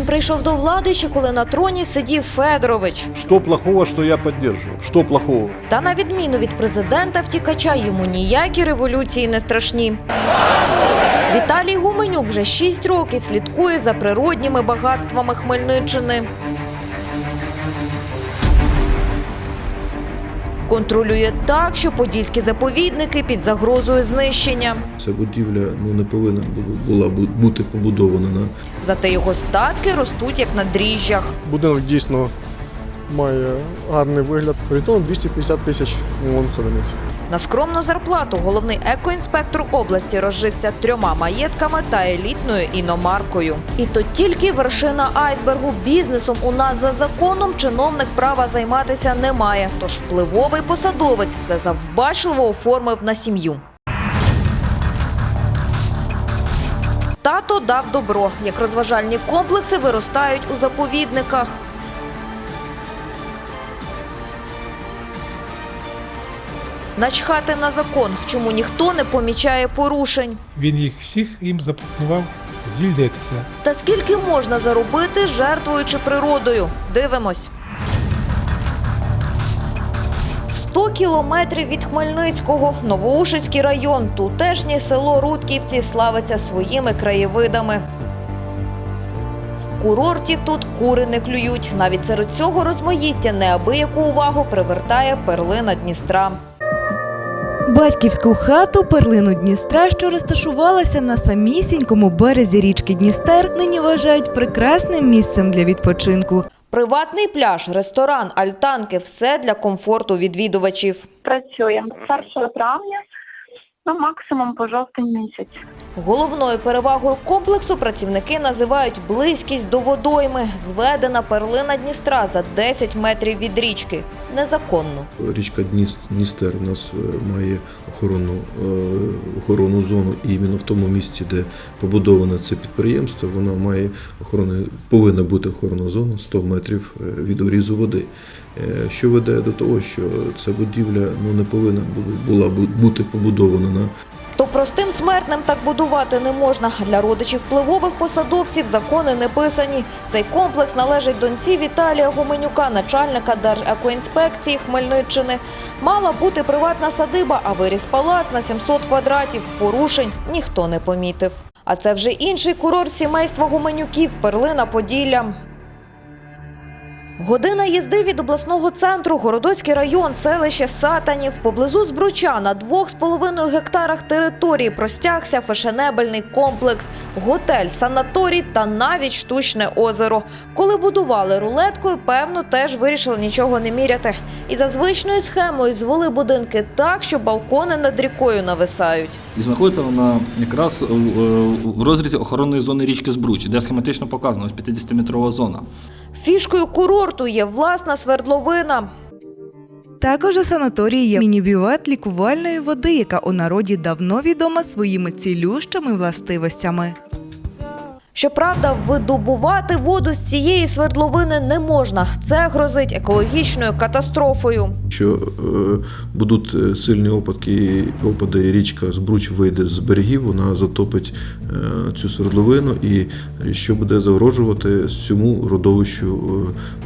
Він прийшов до влади ще коли на троні сидів Федорович. Що плохого, що я підтримую? Що плохого? Та на відміну від президента втікача йому ніякі революції не страшні. Віталій Гуменюк вже шість років слідкує за природніми багатствами Хмельниччини. Контролює так, що подільські заповідники під загрозою знищення. Ця будівля ну, не повинна була бути побудована Зате його статки ростуть як на дріжджах. Будинок дійсно має гарний вигляд. Орієнтовно 250 тисяч вон одиниць. На скромну зарплату головний екоінспектор області розжився трьома маєтками та елітною іномаркою. І то тільки вершина айсбергу бізнесом у нас за законом чиновник права займатися не має. Тож впливовий посадовець все завбачливо оформив на сім'ю. Тато дав добро, як розважальні комплекси виростають у заповідниках. Начхати на закон, чому ніхто не помічає порушень. Він їх всіх їм запропонував звільнитися. Та скільки можна заробити, жертвуючи природою? Дивимось. 100 кілометрів від Хмельницького, Новоушицький район, тутешнє село Рудківці славиться своїми краєвидами. Курортів тут кури не клюють. Навіть серед цього розмаїття неабияку увагу привертає перлина Дністра. Батьківську хату перлину Дністра, що розташувалася на самісінькому березі річки Дністер, нині вважають прекрасним місцем для відпочинку. Приватний пляж, ресторан, альтанки все для комфорту відвідувачів. Працюємо з 1 травня, ну максимум по жовтень місяць. Головною перевагою комплексу працівники називають близькість до водойми. Зведена перлина Дністра за 10 метрів від річки. Незаконно. річка Дніс- Дністер у нас е, має охоронну, е, охоронну зону, і іменно в тому місці, де побудоване це підприємство, воно має охорони, повинна бути охоронна зона 100 метрів е, від орізу води. Що веде до того, що ця будівля ну, не повинна була бути побудована на То простим смертним так будувати не можна. Для родичів впливових посадовців закони не писані. Цей комплекс належить доньці Віталія Гуменюка, начальника Держекоінспекції Хмельниччини. Мала бути приватна садиба, а виріс палац на 700 квадратів. Порушень ніхто не помітив. А це вже інший курорт сімейства Гуменюків Перлина Поділля. Година їзди від обласного центру, Городоцький район, селище Сатанів. Поблизу Збруча на двох з половиною гектарах території простягся фешенебельний комплекс, готель, санаторій та навіть штучне озеро. Коли будували рулеткою, певно, теж вирішили нічого не міряти. І за звичною схемою звели будинки так, що балкони над рікою нависають. І знаходиться вона якраз в- в розрізі охоронної зони річки Збруч, де схематично показано ось 50-метрова зона. Фішкою курорту є власна свердловина. Також у санаторії є міні-бювет лікувальної води, яка у народі давно відома своїми цілющими властивостями. Щоправда, видобувати воду з цієї свердловини не можна. Це грозить екологічною катастрофою. Якщо е, будуть е, сильні опадки, опади, і річка Збруч вийде з берегів, вона затопить е, цю свердловину, і що буде загрожувати цьому родовищу,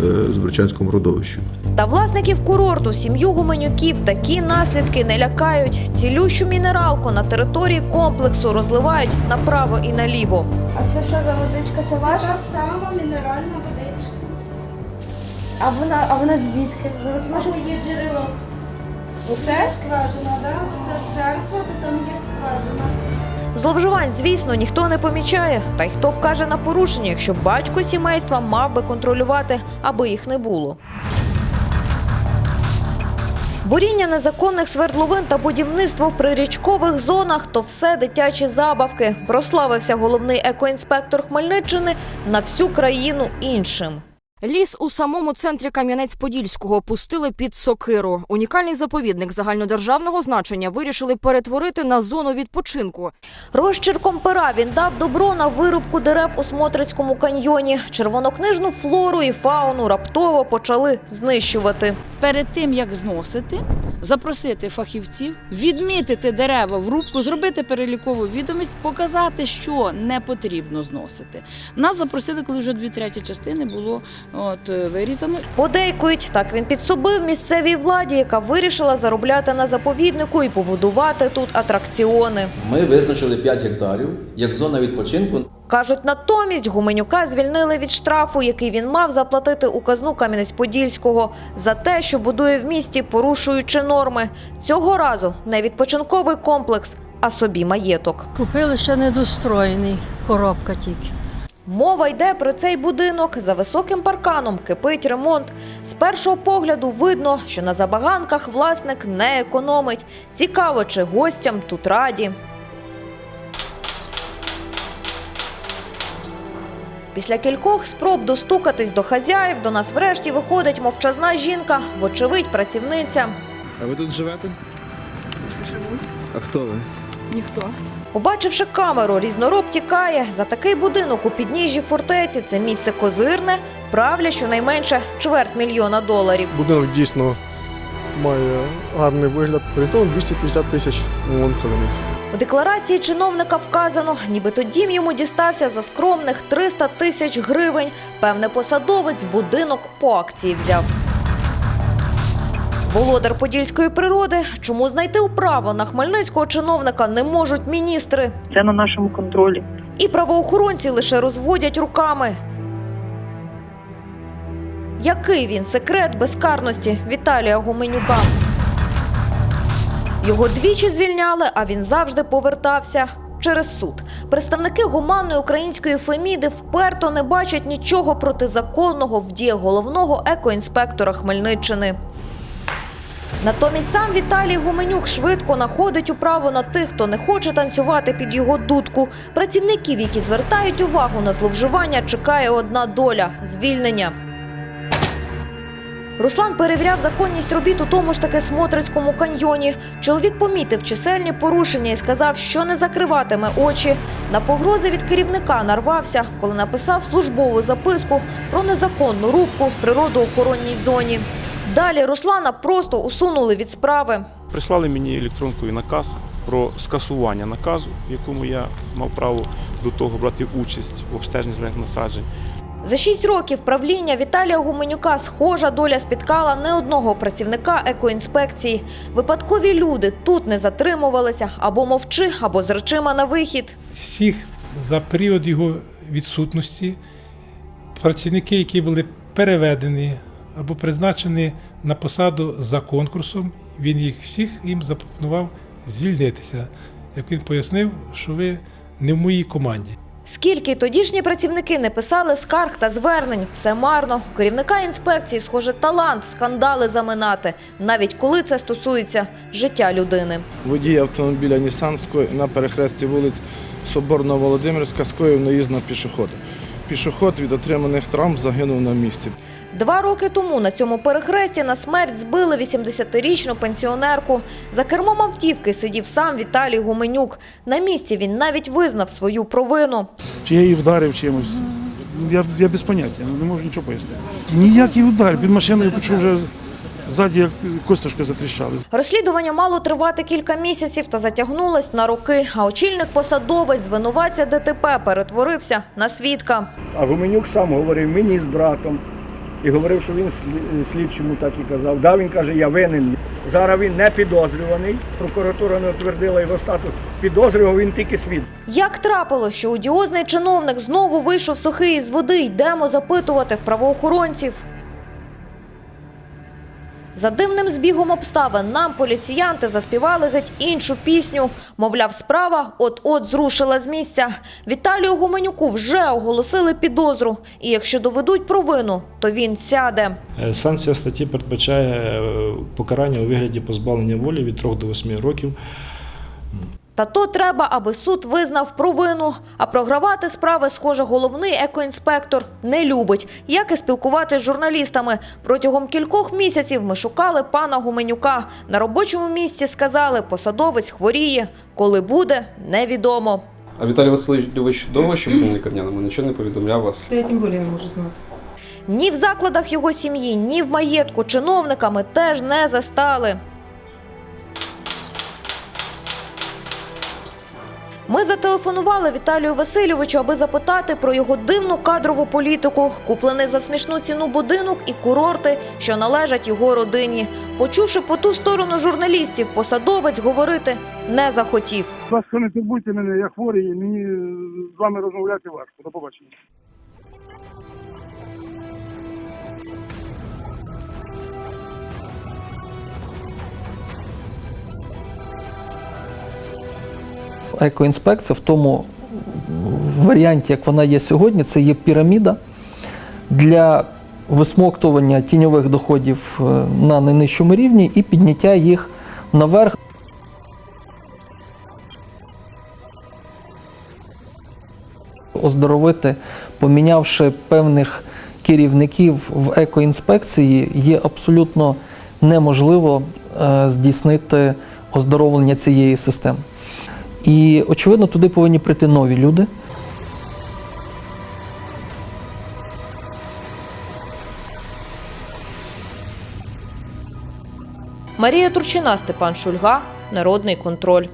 е, е, Збручанському родовищу. Та власників курорту, сім'ю гуменюків такі наслідки не лякають. Цілющу мінералку на території комплексу розливають направо і наліво. А це що за водичка? Це ваша? Та сама мінеральна водичка. А вона, а вона звідки? Ви Може зможете? є джерело. Оце? Це скважина, да? Це церква, то там є скважина. Зловживань, звісно, ніхто не помічає. Та й хто вкаже на порушення, якщо батько сімейства мав би контролювати, аби їх не було. Буріння незаконних свердловин та будівництво в прирічкових зонах то все дитячі забавки. Прославився головний екоінспектор Хмельниччини на всю країну іншим. Ліс у самому центрі Кам'янець-Подільського пустили під сокиру. Унікальний заповідник загальнодержавного значення вирішили перетворити на зону відпочинку. Розчірком пера він дав добро на вирубку дерев у Смотрицькому каньйоні. Червонокнижну флору і фауну раптово почали знищувати. перед тим як зносити, запросити фахівців, відмітити дерева в рубку, зробити перелікову відомість, показати, що не потрібно зносити. Нас запросили, коли вже дві треті частини було от е, вирізано. Подейкують, так він підсобив місцевій владі, яка вирішила заробляти на заповіднику і побудувати тут атракціони. Ми визначили 5 гектарів як зона відпочинку. Кажуть, натомість Гуменюка звільнили від штрафу, який він мав заплатити у казну Кам'янець-Подільського за те, що будує в місті, порушуючи норми. Цього разу не відпочинковий комплекс, а собі маєток. Купили ще недостроєний, коробка тільки. Мова йде про цей будинок. За високим парканом кипить ремонт. З першого погляду видно, що на забаганках власник не економить. Цікаво, чи гостям тут раді. Після кількох спроб достукатись до хазяїв до нас врешті виходить мовчазна жінка, вочевидь, працівниця. А ви тут живете? А хто ви? Ніхто. Побачивши камеру, різнороб тікає. За такий будинок у підніжжі фортеці це місце козирне, правля щонайменше чверть мільйона доларів. Будинок дійсно має гарний вигляд. Орієнтовно 250 тисяч вон одиниць. У декларації чиновника вказано, нібито дім йому дістався за скромних 300 тисяч гривень. Певне, посадовець будинок по акції взяв. Володар подільської природи. Чому знайти управу на хмельницького чиновника не можуть міністри? Це на нашому контролі. І правоохоронці лише розводять руками. Який він секрет безкарності Віталія Гуменюка? Його двічі звільняли, а він завжди повертався через суд. Представники гуманної української феміди вперто не бачать нічого протизаконного в діях головного екоінспектора Хмельниччини. Натомість сам Віталій Гуменюк швидко находить управу на тих, хто не хоче танцювати під його дудку. Працівників, які звертають увагу на зловживання, чекає одна доля звільнення. Руслан перевіряв законність робіт у тому ж таки Смотрицькому каньйоні. Чоловік помітив чисельні порушення і сказав, що не закриватиме очі. На погрози від керівника нарвався, коли написав службову записку про незаконну рубку в природоохоронній зоні. Далі Руслана просто усунули від справи. Прислали мені електронкою наказ про скасування наказу, в якому я мав право до того брати участь в обстеженні зелених насаджень. За шість років правління Віталія Гуменюка схожа доля спіткала не одного працівника екоінспекції. Випадкові люди тут не затримувалися або мовчи, або з речима на вихід. Всіх за період його відсутності працівники, які були переведені або призначені на посаду за конкурсом, він їх всіх їм запропонував звільнитися. Як він пояснив, що ви не в моїй команді. Скільки тодішні працівники не писали скарг та звернень, все марно. Керівника інспекції, схоже, талант скандали заминати, навіть коли це стосується життя людини. Водій автомобіля Нісанської на перехресті вулиць Соборно-Володимирська скоїв наїзд на пішохода. Пішоход від отриманих травм загинув на місці. Два роки тому на цьому перехресті на смерть збили 80-річну пенсіонерку. За кермом автівки сидів сам Віталій Гуменюк. На місці він навіть визнав свою провину. Чи я її вдарив чимось? Я, я без поняття, не можу нічого пояснити. Ніякий удар. Під машиною почув вже ззаді, як косточка затріщали. Розслідування мало тривати кілька місяців та затягнулось на роки. А очільник посадовець звинуватця ДТП перетворився на свідка. А Гуменюк сам говорив мені з братом. І говорив, що він слі- слідчому так і казав. Да, він каже, я винен. Зараз він не підозрюваний. Прокуратура не утвердила його статус. Підозрював він тільки світ. Як трапило, що одіозний чиновник знову вийшов сухий із води, йдемо запитувати в правоохоронців. За дивним збігом обставин нам поліціянти заспівали геть іншу пісню. Мовляв, справа от-от зрушила з місця. Віталію Гуменюку вже оголосили підозру. І якщо доведуть провину, то він сяде. Е, Санкція статті передбачає е, покарання у вигляді позбавлення волі від 3 до 8 років. Та то треба, аби суд визнав провину. А програвати справи, схоже, головний екоінспектор не любить, як і спілкуватися з журналістами. Протягом кількох місяців ми шукали пана Гуменюка. На робочому місці сказали, посадовець хворіє. Коли буде, невідомо. А Віталій Васильович довго ще був на лікарняному, нічого не повідомляв вас. Та я тим більше не можу знати. Ні в закладах його сім'ї, ні в маєтку чиновниками теж не застали. Ми зателефонували Віталію Васильовичу, аби запитати про його дивну кадрову політику, куплений за смішну ціну будинок і курорти, що належать його родині. Почувши по ту сторону журналістів, посадовець говорити не захотів. Вас не турбуйте мене, я хворий, мені з вами розмовляти важко. До побачення. Екоінспекція в тому варіанті, як вона є сьогодні, це є піраміда для висмоктування тіньових доходів е, на найнижчому рівні і підняття їх наверх. Оздоровити, помінявши певних керівників в екоінспекції, є абсолютно неможливо е, здійснити оздоровлення цієї системи. І, очевидно, туди повинні прийти нові люди. Марія Турчина, Степан Шульга, Народний контроль.